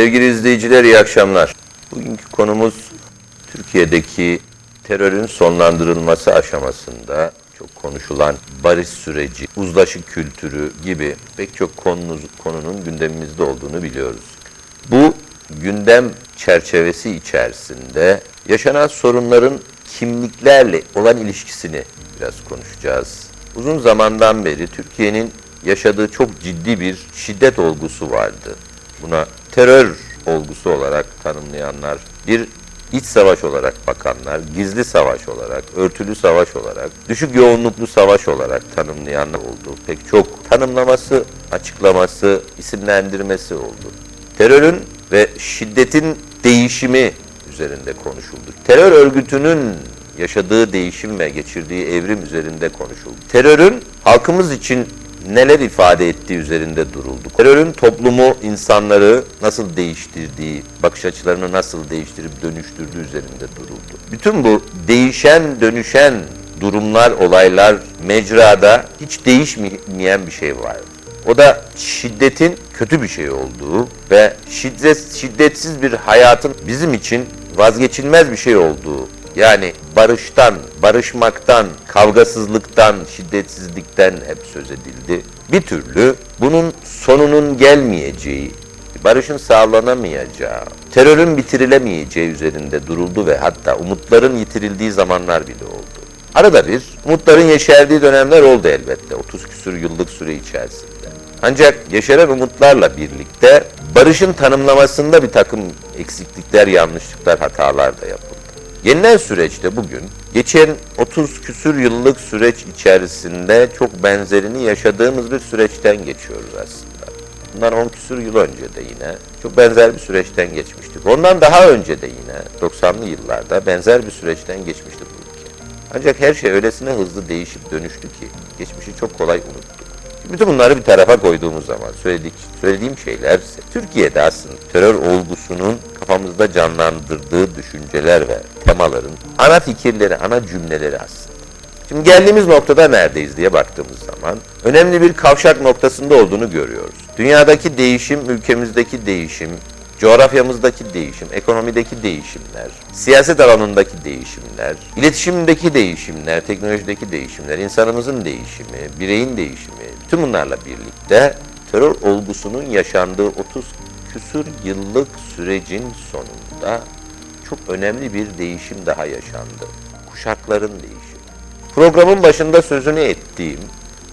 Sevgili izleyiciler iyi akşamlar. Bugünkü konumuz Türkiye'deki terörün sonlandırılması aşamasında çok konuşulan barış süreci, uzlaşı kültürü gibi pek çok konunun, konunun gündemimizde olduğunu biliyoruz. Bu gündem çerçevesi içerisinde yaşanan sorunların kimliklerle olan ilişkisini biraz konuşacağız. Uzun zamandan beri Türkiye'nin yaşadığı çok ciddi bir şiddet olgusu vardı. Buna terör olgusu olarak tanımlayanlar, bir iç savaş olarak bakanlar, gizli savaş olarak, örtülü savaş olarak, düşük yoğunluklu savaş olarak tanımlayanlar oldu. Pek çok tanımlaması, açıklaması, isimlendirmesi oldu. Terörün ve şiddetin değişimi üzerinde konuşuldu. Terör örgütünün yaşadığı değişim ve geçirdiği evrim üzerinde konuşuldu. Terörün halkımız için neler ifade ettiği üzerinde duruldu. Terörün toplumu, insanları nasıl değiştirdiği, bakış açılarını nasıl değiştirip dönüştürdüğü üzerinde duruldu. Bütün bu değişen, dönüşen durumlar, olaylar, mecrada hiç değişmeyen bir şey vardı. O da şiddetin kötü bir şey olduğu ve şiddet, şiddetsiz bir hayatın bizim için vazgeçilmez bir şey olduğu yani barıştan, barışmaktan, kavgasızlıktan, şiddetsizlikten hep söz edildi. Bir türlü bunun sonunun gelmeyeceği, barışın sağlanamayacağı, terörün bitirilemeyeceği üzerinde duruldu ve hatta umutların yitirildiği zamanlar bile oldu. Arada bir umutların yeşerdiği dönemler oldu elbette 30 küsür yıllık süre içerisinde. Ancak yeşeren umutlarla birlikte barışın tanımlamasında bir takım eksiklikler, yanlışlıklar, hatalar da yapıldı. Yeniden süreçte bugün geçen 30 küsür yıllık süreç içerisinde çok benzerini yaşadığımız bir süreçten geçiyoruz aslında. Bundan 10 küsür yıl önce de yine çok benzer bir süreçten geçmiştik. Ondan daha önce de yine 90'lı yıllarda benzer bir süreçten geçmişti bu ülke. Ancak her şey öylesine hızlı değişip dönüştü ki geçmişi çok kolay unuttuk. Bütün bunları bir tarafa koyduğumuz zaman söyledik, söylediğim şeyler Türkiye'de aslında terör olgusunun kafamızda canlandırdığı düşünceler ve temaların ana fikirleri, ana cümleleri aslında. Şimdi geldiğimiz noktada neredeyiz diye baktığımız zaman önemli bir kavşak noktasında olduğunu görüyoruz. Dünyadaki değişim, ülkemizdeki değişim, coğrafyamızdaki değişim, ekonomideki değişimler, siyaset alanındaki değişimler, iletişimdeki değişimler, teknolojideki değişimler, insanımızın değişimi, bireyin değişimi, tüm bunlarla birlikte terör olgusunun yaşandığı 30 küsur yıllık sürecin sonunda çok önemli bir değişim daha yaşandı. Kuşakların değişimi. Programın başında sözünü ettiğim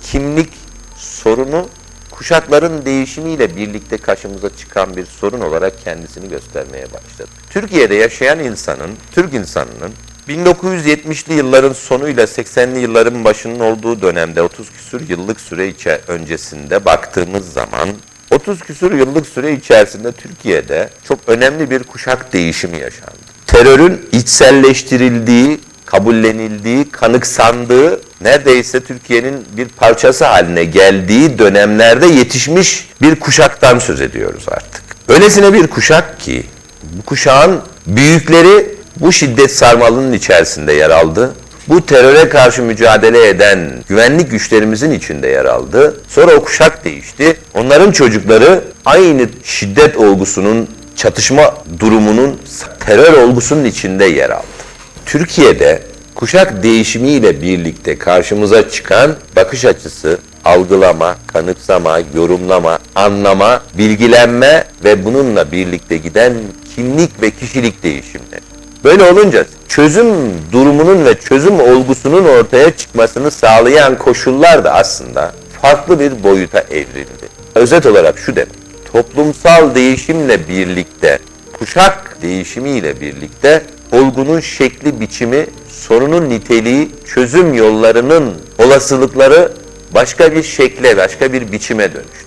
kimlik sorunu kuşakların değişimiyle birlikte karşımıza çıkan bir sorun olarak kendisini göstermeye başladı. Türkiye'de yaşayan insanın, Türk insanının 1970'li yılların sonuyla 80'li yılların başının olduğu dönemde 30 küsür yıllık süre içe öncesinde baktığımız zaman 30 küsur yıllık süre içerisinde Türkiye'de çok önemli bir kuşak değişimi yaşandı. Terörün içselleştirildiği, kabullenildiği, kanıksandığı, neredeyse Türkiye'nin bir parçası haline geldiği dönemlerde yetişmiş bir kuşaktan söz ediyoruz artık. Öylesine bir kuşak ki bu kuşağın büyükleri bu şiddet sarmalının içerisinde yer aldı. Bu teröre karşı mücadele eden güvenlik güçlerimizin içinde yer aldı. Sonra o kuşak değişti. Onların çocukları aynı şiddet olgusunun, çatışma durumunun, terör olgusunun içinde yer aldı. Türkiye'de kuşak değişimiyle birlikte karşımıza çıkan bakış açısı, algılama, kanıksama, yorumlama, anlama, bilgilenme ve bununla birlikte giden kimlik ve kişilik değişimleri. Böyle olunca çözüm durumunun ve çözüm olgusunun ortaya çıkmasını sağlayan koşullar da aslında farklı bir boyuta evrildi. Özet olarak şu demek, toplumsal değişimle birlikte, kuşak değişimiyle birlikte olgunun şekli, biçimi, sorunun niteliği, çözüm yollarının olasılıkları başka bir şekle, başka bir biçime dönüştü.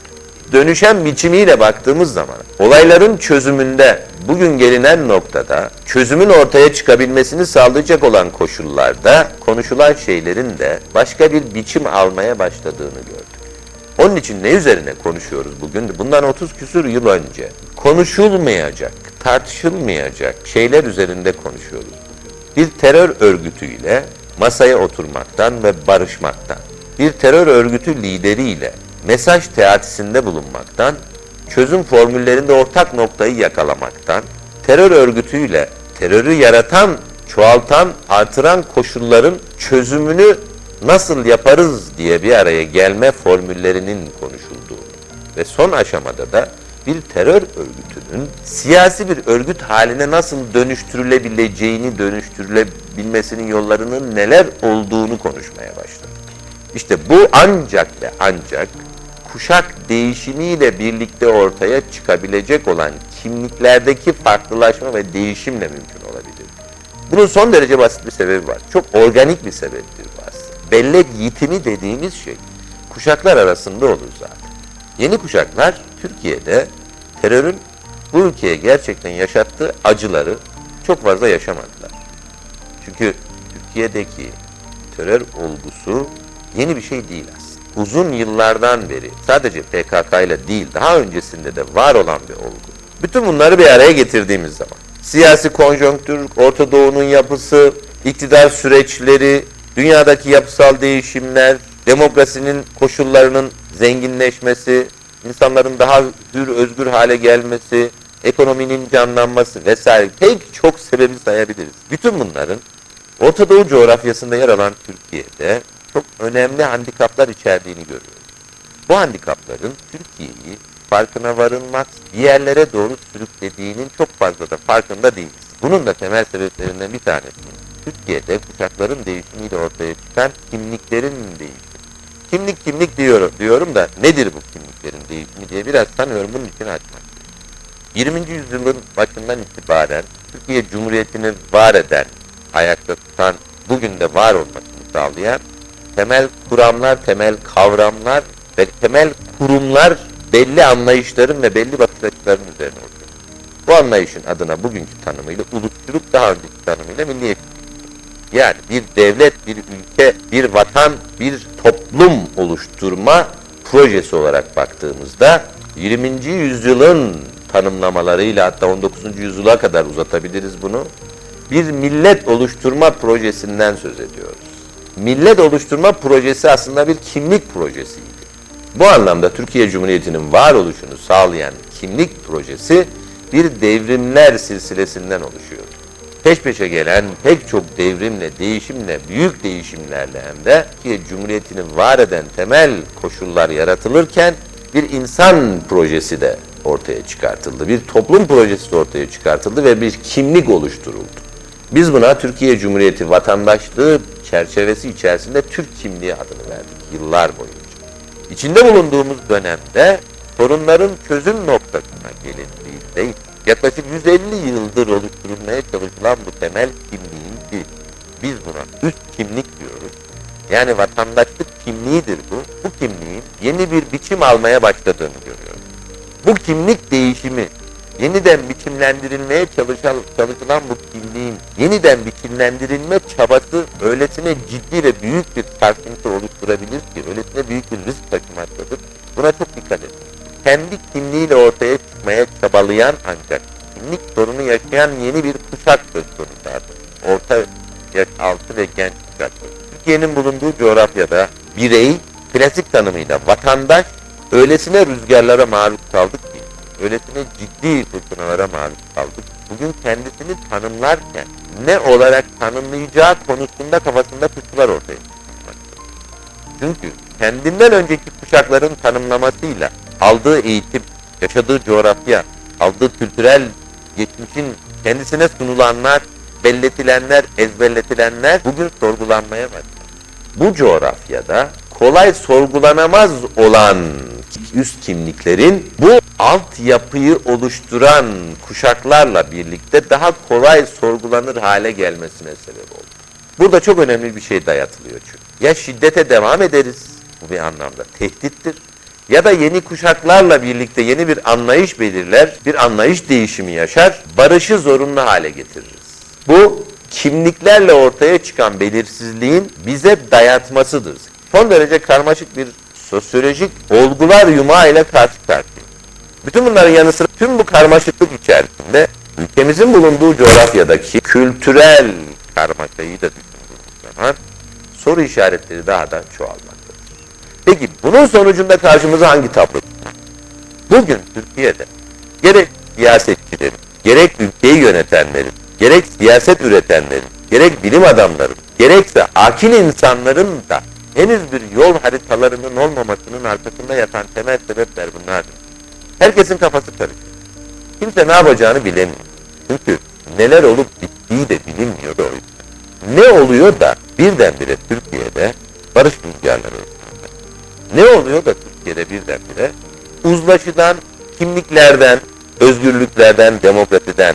Dönüşen biçimiyle baktığımız zaman olayların çözümünde bugün gelinen noktada çözümün ortaya çıkabilmesini sağlayacak olan koşullarda konuşulan şeylerin de başka bir biçim almaya başladığını gördük. Onun için ne üzerine konuşuyoruz bugün? Bundan 30 küsur yıl önce konuşulmayacak, tartışılmayacak şeyler üzerinde konuşuyoruz. Bir terör örgütüyle masaya oturmaktan ve barışmaktan, bir terör örgütü lideriyle mesaj teatisinde bulunmaktan çözüm formüllerinde ortak noktayı yakalamaktan, terör örgütüyle terörü yaratan, çoğaltan, artıran koşulların çözümünü nasıl yaparız diye bir araya gelme formüllerinin konuşulduğu ve son aşamada da bir terör örgütünün siyasi bir örgüt haline nasıl dönüştürülebileceğini, dönüştürülebilmesinin yollarının neler olduğunu konuşmaya başladık. İşte bu ancak ve ancak kuşak değişimiyle birlikte ortaya çıkabilecek olan kimliklerdeki farklılaşma ve değişimle mümkün olabilir. Bunun son derece basit bir sebebi var. Çok organik bir sebeptir bu aslında. Bellek yitimi dediğimiz şey kuşaklar arasında olur zaten. Yeni kuşaklar Türkiye'de terörün bu ülkeye gerçekten yaşattığı acıları çok fazla yaşamadılar. Çünkü Türkiye'deki terör olgusu yeni bir şey değil. Uzun yıllardan beri sadece PKK ile değil daha öncesinde de var olan bir olgu. Bütün bunları bir araya getirdiğimiz zaman siyasi konjonktür, Orta Doğu'nun yapısı, iktidar süreçleri, dünyadaki yapısal değişimler, demokrasinin koşullarının zenginleşmesi, insanların daha hür özgür hale gelmesi, ekonominin canlanması vesaire pek çok sebebi sayabiliriz. Bütün bunların Orta Doğu coğrafyasında yer alan Türkiye'de çok önemli handikaplar içerdiğini görüyoruz. Bu handikapların Türkiye'yi farkına varılmak, bir yerlere doğru sürüklediğinin çok fazla da farkında değiliz. Bunun da temel sebeplerinden bir tanesi Türkiye'de kuşakların değişimiyle ortaya çıkan kimliklerin değişimi. Kimlik kimlik diyorum, diyorum da nedir bu kimliklerin değişimi diye biraz sanıyorum bunun için açmak. 20. yüzyılın başından itibaren Türkiye Cumhuriyeti'ni var eden, ayakta tutan, bugün de var olmasını sağlayan temel kuramlar, temel kavramlar ve temel kurumlar belli anlayışların ve belli bakış açılarının üzerine oturuyor. Bu anlayışın adına bugünkü tanımıyla ulusçuluk daha önceki tanımıyla milliyetçilik. Yani bir devlet, bir ülke, bir vatan, bir toplum oluşturma projesi olarak baktığımızda 20. yüzyılın tanımlamalarıyla hatta 19. yüzyıla kadar uzatabiliriz bunu. Bir millet oluşturma projesinden söz ediyoruz. Millet oluşturma projesi aslında bir kimlik projesiydi. Bu anlamda Türkiye Cumhuriyeti'nin varoluşunu sağlayan kimlik projesi bir devrimler silsilesinden oluşuyor. Peş peşe gelen pek çok devrimle, değişimle, büyük değişimlerle hem de Türkiye Cumhuriyeti'ni var eden temel koşullar yaratılırken bir insan projesi de ortaya çıkartıldı. Bir toplum projesi de ortaya çıkartıldı ve bir kimlik oluşturuldu. Biz buna Türkiye Cumhuriyeti vatandaşlığı çerçevesi içerisinde Türk kimliği adını verdik yıllar boyunca. İçinde bulunduğumuz dönemde sorunların çözüm noktasına gelindiğinde yaklaşık 150 yıldır oluşturulmaya çalışılan bu temel kimliğin ki biz buna üst kimlik diyoruz. Yani vatandaşlık kimliğidir bu. Bu kimliğin yeni bir biçim almaya başladığını görüyoruz. Bu kimlik değişimi yeniden biçimlendirilmeye çalışan, çalışılan bu kimliğin yeniden biçimlendirilme çabası öylesine ciddi ve büyük bir sarsıntı oluşturabilir ki, öylesine büyük bir risk taşımaktadır. Buna çok dikkat edin. Kendi kimliğiyle ortaya çıkmaya çabalayan ancak kimlik sorunu yaşayan yeni bir kuşak söz konusu. Orta yaş altı ve genç kuşak. Türkiye'nin bulunduğu coğrafyada birey klasik tanımıyla vatandaş öylesine rüzgarlara maruz kaldık öylesine ciddi fırtınalara maruz kaldık. Bugün kendisini tanımlarken ne olarak tanımlayacağı konusunda kafasında kuşkular ortaya çıkmaktadır. Çünkü kendinden önceki kuşakların tanımlamasıyla aldığı eğitim, yaşadığı coğrafya, aldığı kültürel geçmişin kendisine sunulanlar, belletilenler, ezberletilenler bugün sorgulanmaya başladı. Bu coğrafyada kolay sorgulanamaz olan üst kimliklerin bu altyapıyı oluşturan kuşaklarla birlikte daha kolay sorgulanır hale gelmesine sebep oldu. Burada çok önemli bir şey dayatılıyor çünkü. Ya şiddete devam ederiz, bu bir anlamda tehdittir. Ya da yeni kuşaklarla birlikte yeni bir anlayış belirler, bir anlayış değişimi yaşar, barışı zorunlu hale getiririz. Bu kimliklerle ortaya çıkan belirsizliğin bize dayatmasıdır. Son derece karmaşık bir sosyolojik olgular yumağı ile karşı karşıya. Bütün bunların yanı sıra tüm bu karmaşıklık içerisinde ülkemizin bulunduğu coğrafyadaki kültürel karmaşayı da düşündüğümüz zaman soru işaretleri daha da çoğalmaktadır. Peki bunun sonucunda karşımıza hangi tablo? Bugün Türkiye'de gerek siyasetçilerin, gerek ülkeyi yönetenlerin, gerek siyaset üretenlerin, gerek bilim adamların, gerekse akil insanların da henüz bir yol haritalarının olmamasının arkasında yatan temel sebepler bunlardır. Herkesin kafası karışık. Kimse ne yapacağını bilemiyor. Çünkü neler olup bittiği de bilinmiyor o yüzden. Ne oluyor da birdenbire Türkiye'de barış rüzgarları esiyor? Ne oluyor da Türkiye'de birdenbire uzlaşıdan, kimliklerden, özgürlüklerden, demokrasiden?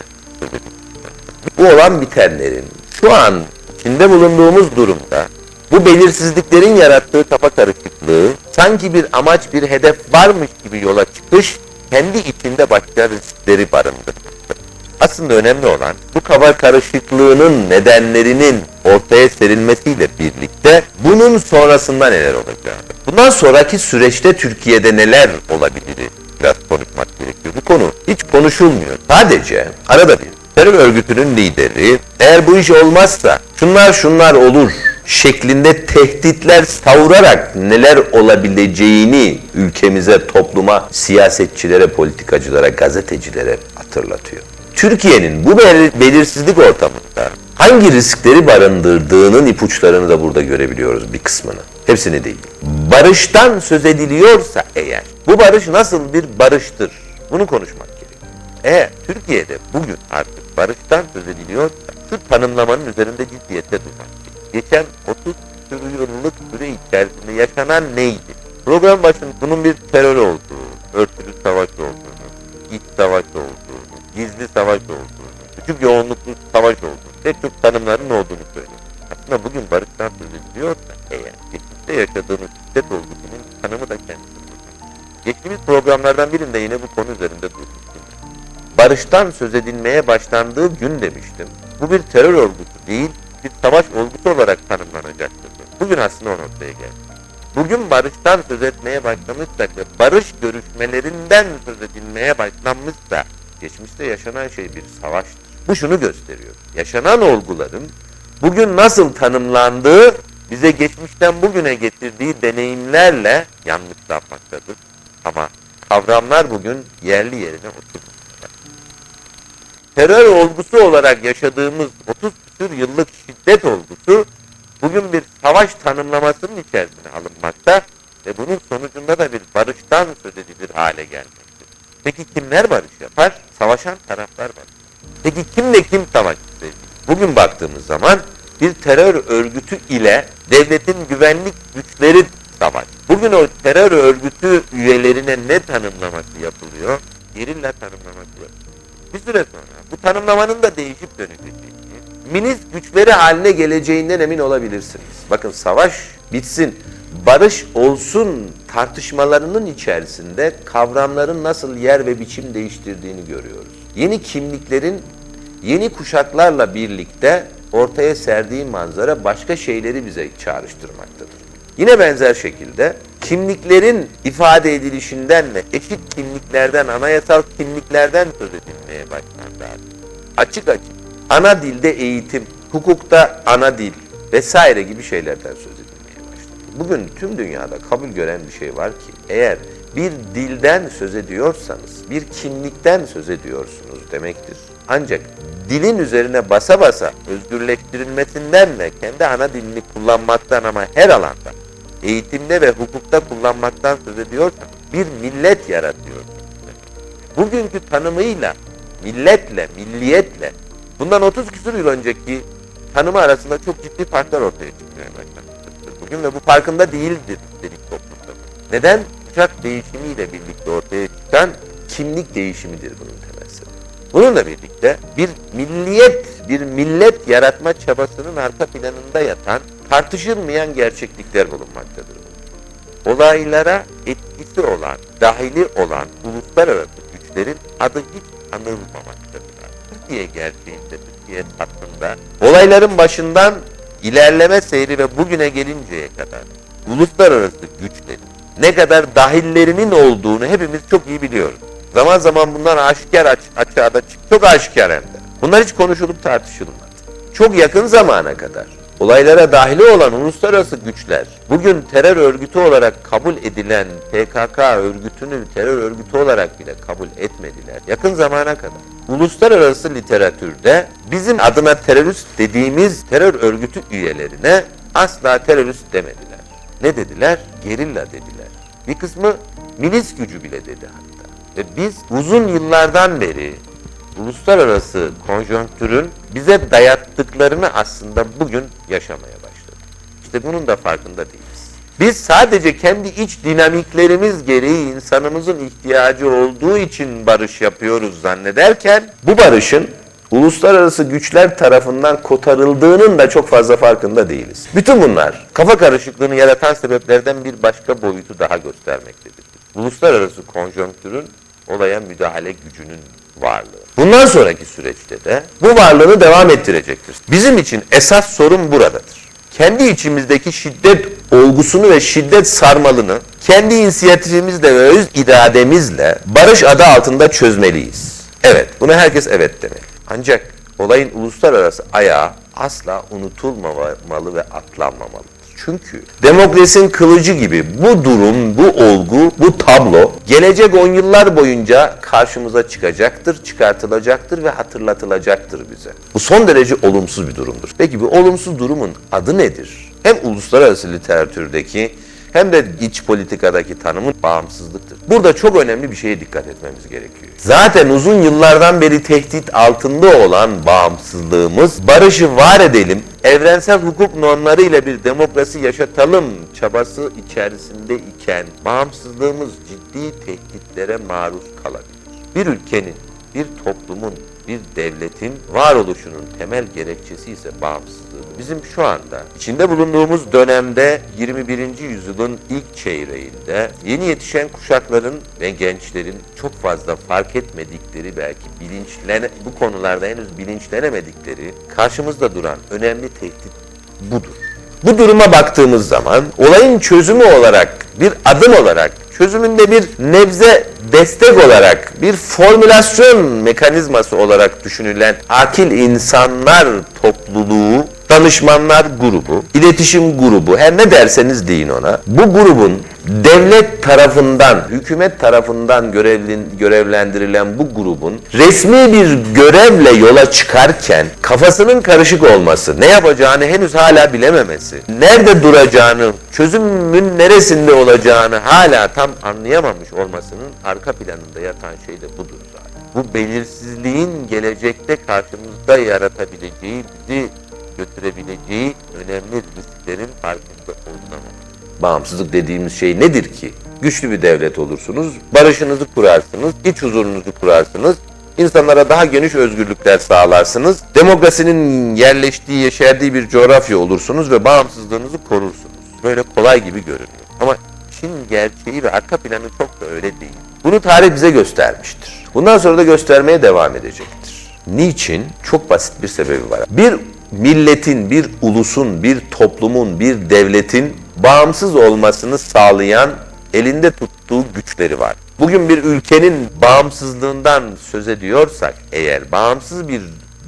Bu olan bitenlerin şu an içinde bulunduğumuz durumda bu belirsizliklerin yarattığı kafa karışıklığı sanki bir amaç, bir hedef varmış gibi yola çıkış kendi içinde başka riskleri barındırır. Aslında önemli olan bu kafa karışıklığının nedenlerinin ortaya serilmesiyle birlikte bunun sonrasında neler olacağı. Bundan sonraki süreçte Türkiye'de neler olabilir biraz konuşmak gerekiyor. Bu konu hiç konuşulmuyor. Sadece arada bir terör örgütünün lideri eğer bu iş olmazsa şunlar şunlar olur şeklinde tehditler savurarak neler olabileceğini ülkemize, topluma, siyasetçilere, politikacılara, gazetecilere hatırlatıyor. Türkiye'nin bu bel- belirsizlik ortamında hangi riskleri barındırdığının ipuçlarını da burada görebiliyoruz bir kısmını. Hepsini değil. Barıştan söz ediliyorsa eğer, bu barış nasıl bir barıştır? Bunu konuşmak gerekiyor. Eğer Türkiye'de bugün artık barıştan söz ediliyorsa şu tanımlamanın üzerinde ciddiyette durmak. Geçen 30 küsur yıllık süre içerisinde yaşanan neydi? Program başında bunun bir terör olduğu, örtülü savaş olduğunu, iç savaş olduğunu, gizli savaş olduğunu, küçük yoğunluklu savaş olduğunu, pek çok tanımların olduğunu söylüyor. Aslında bugün barıştan söz ediliyorsa eğer geçmişte yaşadığımız şiddet olgusunun tanımı da kendisi. Geçtiğimiz programlardan birinde yine bu konu üzerinde durmuştum. Barıştan söz edilmeye başlandığı gün demiştim. Bu bir terör olgusu değil, bir savaş olgusu olarak tanımlanacaktır. Bugün aslında o noktaya geldi. Bugün barıştan söz etmeye başlamışsak ve barış görüşmelerinden söz edilmeye başlanmışsa geçmişte yaşanan şey bir savaştır. Bu şunu gösteriyor. Yaşanan olguların bugün nasıl tanımlandığı bize geçmişten bugüne getirdiği deneyimlerle yanlışlanmaktadır. Ama kavramlar bugün yerli yerine oturmuş. Terör olgusu olarak yaşadığımız 30 küsur yıllık şiddet olgusu bugün bir savaş tanımlamasının içerisine alınmakta ve bunun sonucunda da bir barıştan söz edilir hale gelmektedir. Peki kimler barış yapar? Savaşan taraflar var. Peki kimle kim savaş ister? Bugün baktığımız zaman bir terör örgütü ile devletin güvenlik güçleri savaş. Bugün o terör örgütü üyelerine ne tanımlaması yapılıyor? Gerilla tanımlaması yapılıyor. Bir süre sonra bu tanımlamanın da değişip dönüşeceğini, minis güçleri haline geleceğinden emin olabilirsiniz. Bakın savaş bitsin, barış olsun tartışmalarının içerisinde kavramların nasıl yer ve biçim değiştirdiğini görüyoruz. Yeni kimliklerin yeni kuşaklarla birlikte ortaya serdiği manzara başka şeyleri bize çağrıştırmaktadır. Yine benzer şekilde kimliklerin ifade edilişinden ve eşit kimliklerden, anayasal kimliklerden söz edilmeye başlandı. Açık açık. Ana dilde eğitim, hukukta ana dil vesaire gibi şeylerden söz edilmeye başlandı. Bugün tüm dünyada kabul gören bir şey var ki eğer bir dilden söz ediyorsanız, bir kimlikten söz ediyorsunuz demektir. Ancak dilin üzerine basa basa özgürleştirilmesinden ve kendi ana dilini kullanmaktan ama her alanda eğitimde ve hukukta kullanmaktan söz ediyorsanız bir millet yaratıyorsunuz. Bugünkü tanımıyla milletle, milliyetle bundan 30 küsur yıl önceki tanımı arasında çok ciddi farklar ortaya çıkmaya başlamıştır. Bugün ve bu farkında değildir dedik toplumda. Neden? Kuşak değişimiyle birlikte ortaya çıkan kimlik değişimidir bunun temel sebebi. Bununla birlikte bir milliyet, bir millet yaratma çabasının arka planında yatan tartışılmayan gerçeklikler bulunmaktadır. Olaylara etkisi olan, dahili olan uluslararası güçlerin adı hiç anılmamaktadır. Türkiye gerçeğinde, Türkiye hattında olayların başından ilerleme seyri ve bugüne gelinceye kadar uluslararası güçlerin ne kadar dahillerinin olduğunu hepimiz çok iyi biliyoruz. Zaman zaman bunlar aşikar aç, açığa da çık, çok aşikar hem de. Bunlar hiç konuşulup tartışılmadı. Çok yakın zamana kadar olaylara dahili olan uluslararası güçler bugün terör örgütü olarak kabul edilen PKK örgütünü terör örgütü olarak bile kabul etmediler. Yakın zamana kadar uluslararası literatürde bizim adına terörist dediğimiz terör örgütü üyelerine asla terörist demediler. Ne dediler? Gerilla dediler. Bir kısmı milis gücü bile dedi hatta. Ve biz uzun yıllardan beri uluslararası konjonktürün bize dayattıklarını aslında bugün yaşamaya başladık. İşte bunun da farkında değiliz. Biz sadece kendi iç dinamiklerimiz gereği insanımızın ihtiyacı olduğu için barış yapıyoruz zannederken bu barışın uluslararası güçler tarafından kotarıldığının da çok fazla farkında değiliz. Bütün bunlar kafa karışıklığını yaratan sebeplerden bir başka boyutu daha göstermektedir. Uluslararası konjonktürün olaya müdahale gücünün varlığı. Bundan sonraki süreçte de bu varlığını devam ettirecektir. Bizim için esas sorun buradadır. Kendi içimizdeki şiddet olgusunu ve şiddet sarmalını kendi inisiyatifimizle ve öz irademizle barış adı altında çözmeliyiz. Evet, buna herkes evet demeli. Ancak olayın uluslararası ayağı asla unutulmamalı ve atlanmamalıdır. Çünkü demokrasinin kılıcı gibi bu durum, bu olgu, bu tablo gelecek on yıllar boyunca karşımıza çıkacaktır, çıkartılacaktır ve hatırlatılacaktır bize. Bu son derece olumsuz bir durumdur. Peki bu olumsuz durumun adı nedir? Hem uluslararası literatürdeki hem de iç politikadaki tanımın bağımsızlıktır. Burada çok önemli bir şeye dikkat etmemiz gerekiyor. Zaten uzun yıllardan beri tehdit altında olan bağımsızlığımız, barışı var edelim, evrensel hukuk normları ile bir demokrasi yaşatalım çabası içerisinde iken bağımsızlığımız ciddi tehditlere maruz kalabilir. Bir ülkenin, bir toplumun, bir devletin varoluşunun temel gerekçesi ise bağımsızlığı. Bizim şu anda içinde bulunduğumuz dönemde 21. yüzyılın ilk çeyreğinde yeni yetişen kuşakların ve gençlerin çok fazla fark etmedikleri belki bilinçlene bu konularda henüz bilinçlenemedikleri karşımızda duran önemli tehdit budur. Bu duruma baktığımız zaman olayın çözümü olarak bir adım olarak çözümünde bir nebze destek olarak bir formülasyon mekanizması olarak düşünülen akil insanlar topluluğu danışmanlar grubu, iletişim grubu, her ne derseniz deyin ona. Bu grubun devlet tarafından, hükümet tarafından görevlendirilen bu grubun resmi bir görevle yola çıkarken kafasının karışık olması, ne yapacağını henüz hala bilememesi, nerede duracağını, çözümün neresinde olacağını hala tam anlayamamış olmasının arka planında yatan şey de budur zaten. Bu belirsizliğin gelecekte karşımızda yaratabileceği, bizi götürebileceği önemli risklerin farkında olunamaması. Bağımsızlık dediğimiz şey nedir ki? Güçlü bir devlet olursunuz, barışınızı kurarsınız, iç huzurunuzu kurarsınız, insanlara daha geniş özgürlükler sağlarsınız, demokrasinin yerleştiği, yeşerdiği bir coğrafya olursunuz ve bağımsızlığınızı korursunuz. Böyle kolay gibi görünüyor. Ama işin gerçeği ve arka planı çok da öyle değil. Bunu tarih bize göstermiştir. Bundan sonra da göstermeye devam edecektir. Niçin? Çok basit bir sebebi var. Bir milletin, bir ulusun, bir toplumun, bir devletin bağımsız olmasını sağlayan elinde tuttuğu güçleri var. Bugün bir ülkenin bağımsızlığından söz ediyorsak eğer, bağımsız bir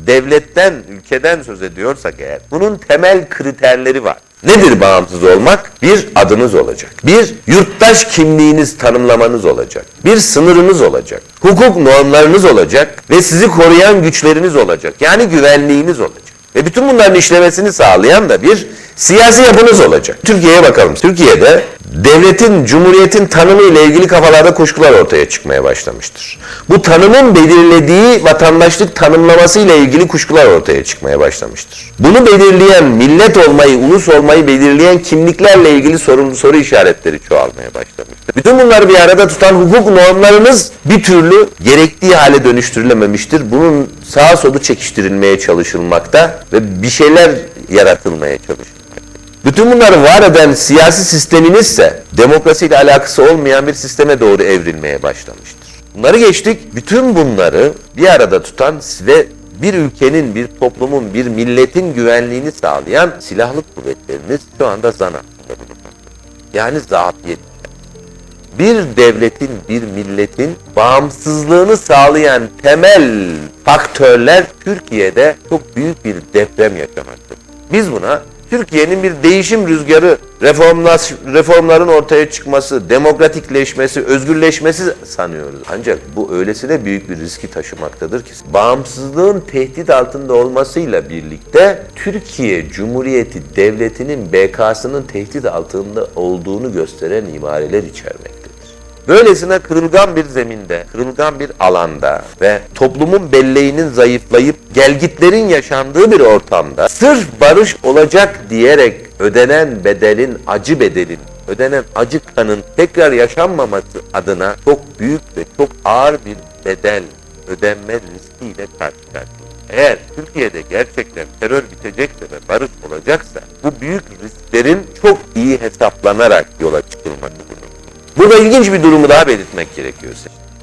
devletten, ülkeden söz ediyorsak eğer, bunun temel kriterleri var. Nedir bağımsız olmak? Bir adınız olacak. Bir yurttaş kimliğiniz tanımlamanız olacak. Bir sınırınız olacak. Hukuk normlarınız olacak ve sizi koruyan güçleriniz olacak. Yani güvenliğiniz olacak. Ve bütün bunların işlemesini sağlayan da bir siyasi yapınız olacak. Türkiye'ye bakalım. Türkiye'de devletin, cumhuriyetin tanımı ile ilgili kafalarda kuşkular ortaya çıkmaya başlamıştır. Bu tanımın belirlediği vatandaşlık tanımlaması ile ilgili kuşkular ortaya çıkmaya başlamıştır. Bunu belirleyen, millet olmayı, ulus olmayı belirleyen kimliklerle ilgili sorun, soru işaretleri çoğalmaya başlamıştır. Bütün bunları bir arada tutan hukuk normlarınız bir türlü gerektiği hale dönüştürülememiştir. Bunun sağa solu çekiştirilmeye çalışılmakta ve bir şeyler yaratılmaya çalışılmakta. Bütün bunları var eden siyasi sisteminizse demokrasiyle alakası olmayan bir sisteme doğru evrilmeye başlamıştır. Bunları geçtik. Bütün bunları bir arada tutan ve bir ülkenin, bir toplumun, bir milletin güvenliğini sağlayan silahlı kuvvetleriniz şu anda zan altında bulunmaktadır. Yani zafiyet. Bir devletin, bir milletin bağımsızlığını sağlayan temel faktörler Türkiye'de çok büyük bir deprem yaşamaktadır. Biz buna Türkiye'nin bir değişim rüzgarı, reformlaş, reformların ortaya çıkması, demokratikleşmesi, özgürleşmesi sanıyoruz. Ancak bu öylesine büyük bir riski taşımaktadır ki bağımsızlığın tehdit altında olmasıyla birlikte Türkiye Cumhuriyeti Devleti'nin BK'sının tehdit altında olduğunu gösteren imareler içermektedir. Böylesine kırılgan bir zeminde, kırılgan bir alanda ve toplumun belleğinin zayıflayıp gelgitlerin yaşandığı bir ortamda sırf barış olacak diyerek ödenen bedelin, acı bedelin, ödenen acı kanın tekrar yaşanmaması adına çok büyük ve çok ağır bir bedel ödenme riskiyle karşı karşıyayız. Eğer Türkiye'de gerçekten terör bitecekse ve barış olacaksa bu büyük risklerin çok iyi hesaplanarak yola çıkılması. Burada ilginç bir durumu daha belirtmek gerekiyor.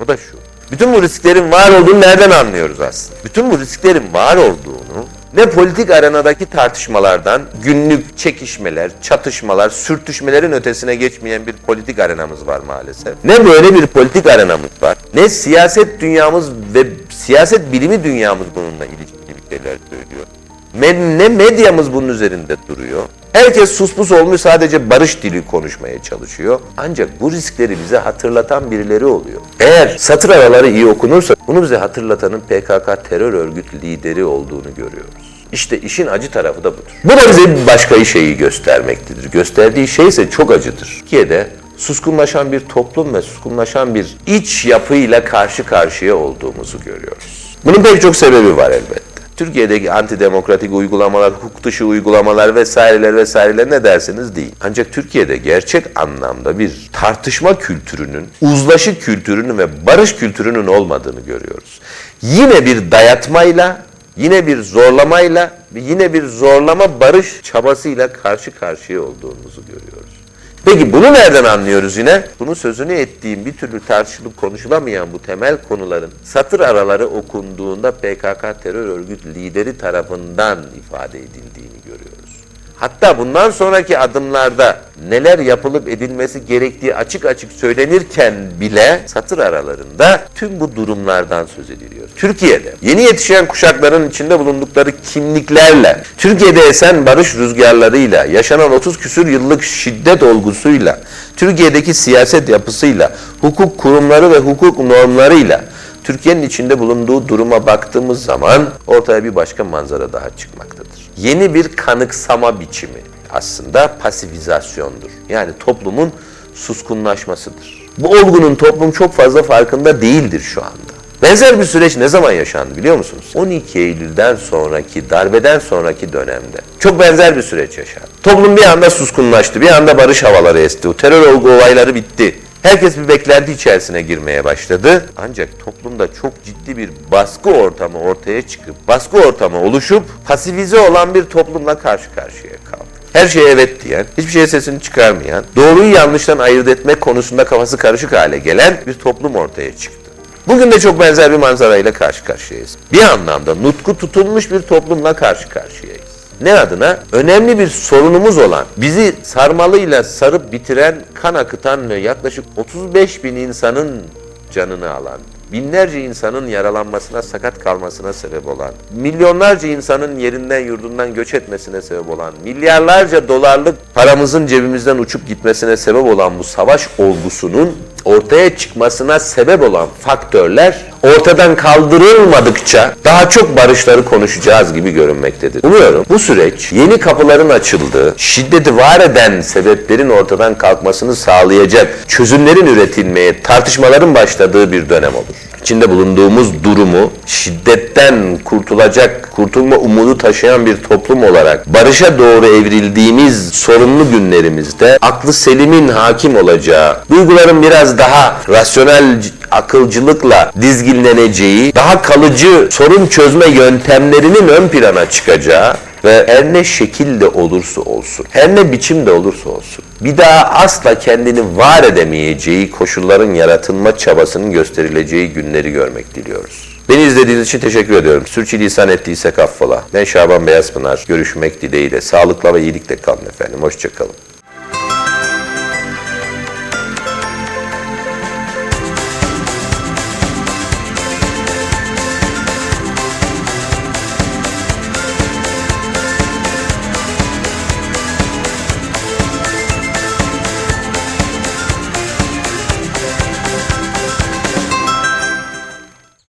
O da şu. Bütün bu risklerin var olduğunu nereden anlıyoruz aslında? Bütün bu risklerin var olduğunu ne politik arenadaki tartışmalardan, günlük çekişmeler, çatışmalar, sürtüşmelerin ötesine geçmeyen bir politik arenamız var maalesef. Ne böyle bir politik arenamız var, ne siyaset dünyamız ve siyaset bilimi dünyamız bununla ilişkili bir şeyler söylüyor. Ne medyamız bunun üzerinde duruyor. Herkes suspus olmuş sadece barış dili konuşmaya çalışıyor. Ancak bu riskleri bize hatırlatan birileri oluyor. Eğer satır araları iyi okunursa bunu bize hatırlatanın PKK terör örgüt lideri olduğunu görüyoruz. İşte işin acı tarafı da budur. Bu da bize bir başka şeyi göstermektedir. Gösterdiği şey ise çok acıdır. Türkiye'de suskunlaşan bir toplum ve suskunlaşan bir iç yapıyla karşı karşıya olduğumuzu görüyoruz. Bunun pek çok sebebi var elbette. Türkiye'deki antidemokratik uygulamalar, hukuk dışı uygulamalar vesaireler vesaireler ne derseniz değil. Ancak Türkiye'de gerçek anlamda bir tartışma kültürünün, uzlaşı kültürünün ve barış kültürünün olmadığını görüyoruz. Yine bir dayatmayla, yine bir zorlamayla yine bir zorlama barış çabasıyla karşı karşıya olduğumuzu görüyoruz. Peki bunu nereden anlıyoruz yine? Bunu sözünü ettiğim bir türlü tartışılıp konuşulamayan bu temel konuların satır araları okunduğunda PKK terör örgüt lideri tarafından ifade edildiğini. Hatta bundan sonraki adımlarda neler yapılıp edilmesi gerektiği açık açık söylenirken bile satır aralarında tüm bu durumlardan söz ediliyor. Türkiye'de yeni yetişen kuşakların içinde bulundukları kimliklerle, Türkiye'de esen barış rüzgarlarıyla, yaşanan 30 küsür yıllık şiddet olgusuyla, Türkiye'deki siyaset yapısıyla, hukuk kurumları ve hukuk normlarıyla Türkiye'nin içinde bulunduğu duruma baktığımız zaman ortaya bir başka manzara daha çıkmaktadır. Yeni bir kanıksama biçimi aslında pasifizasyondur. Yani toplumun suskunlaşmasıdır. Bu olgunun toplum çok fazla farkında değildir şu anda. Benzer bir süreç ne zaman yaşandı biliyor musunuz? 12 Eylül'den sonraki, darbeden sonraki dönemde. Çok benzer bir süreç yaşandı. Toplum bir anda suskunlaştı, bir anda barış havaları esti, o terör olgu olayları bitti. Herkes bir beklenti içerisine girmeye başladı. Ancak toplumda çok ciddi bir baskı ortamı ortaya çıkıp, baskı ortamı oluşup pasifize olan bir toplumla karşı karşıya kaldı. Her şeye evet diyen, hiçbir şeye sesini çıkarmayan, doğruyu yanlıştan ayırt etmek konusunda kafası karışık hale gelen bir toplum ortaya çıktı. Bugün de çok benzer bir manzarayla karşı karşıyayız. Bir anlamda nutku tutulmuş bir toplumla karşı karşıyayız. Ne adına? Önemli bir sorunumuz olan, bizi sarmalıyla sarıp bitiren, kan akıtan ve yaklaşık 35 bin insanın canını alan, binlerce insanın yaralanmasına, sakat kalmasına sebep olan, milyonlarca insanın yerinden yurdundan göç etmesine sebep olan, milyarlarca dolarlık paramızın cebimizden uçup gitmesine sebep olan bu savaş olgusunun ortaya çıkmasına sebep olan faktörler ortadan kaldırılmadıkça daha çok barışları konuşacağız gibi görünmektedir. Umuyorum bu süreç yeni kapıların açıldığı, şiddeti var eden sebeplerin ortadan kalkmasını sağlayacak çözümlerin üretilmeye, tartışmaların başladığı bir dönem olur. İçinde bulunduğumuz durumu şiddetten kurtulacak, kurtulma umudu taşıyan bir toplum olarak barışa doğru evrildiğimiz sorunlu günlerimizde aklı selimin hakim olacağı, duyguların biraz daha rasyonel akılcılıkla dizginleneceği, daha kalıcı sorun çözme yöntemlerinin ön plana çıkacağı ve her ne şekilde olursa olsun, her ne biçimde olursa olsun, bir daha asla kendini var edemeyeceği koşulların yaratılma çabasının gösterileceği günleri görmek diliyoruz. Beni izlediğiniz için teşekkür ediyorum. Sürçülisan ettiysek affola. Ben Şaban Beyazpınar. Görüşmek dileğiyle. Sağlıkla ve iyilikle kalın efendim. Hoşçakalın.